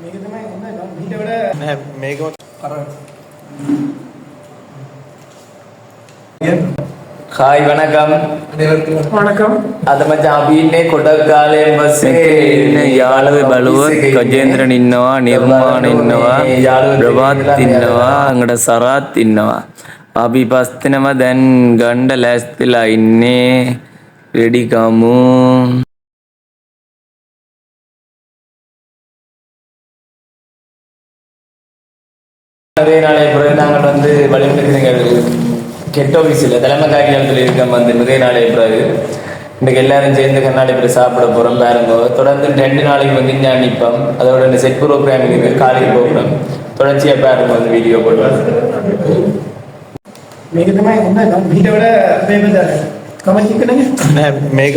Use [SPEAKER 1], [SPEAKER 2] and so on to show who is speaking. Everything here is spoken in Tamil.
[SPEAKER 1] මේක තමයි හොඳයි නම් ඊට වඩා
[SPEAKER 2] නෑ මේක
[SPEAKER 3] අර කායි
[SPEAKER 1] වණකම් වණකම්
[SPEAKER 3] අද මචං අපි ඉන්නේ කොටක් කාලයෙන් පස්සේ
[SPEAKER 4] යාළුවේ බලුව ගජේන්ද්‍රන් ඉන්නවා නිර්මාණ ඉන්නවා ප්‍රභාත් ඉන්නවා අඟඩ සරාත් ඉන්නවා. අපි පස් දෙනම දැන් ගණ්ඩ ලෑස්තිලා ඉන්නේ. රෙඩි කමු
[SPEAKER 3] அதே நாளை பிறகு நாங்கள் வந்து வழிபடுகிறீர்கள் கெட்ட ஆஃபீஸில் தலைமை காரியாலயத்தில் இருக்கோம் வந்து நிறைய நாளை பிறகு இன்றைக்கு எல்லாரும் சேர்ந்து கண்ணாடி பிறகு சாப்பிட போகிறோம் பாருங்க. தொடர்ந்து ரெண்டு நாளைக்கு வந்து இங்கே நிற்போம் அதோட இந்த செட் ப்ரோக்ராம் இருக்குது காலேஜ் ப்ரோக்ராம் தொடர்ச்சியாக பாருங்க வந்து வீடியோ போட்டு
[SPEAKER 1] මේක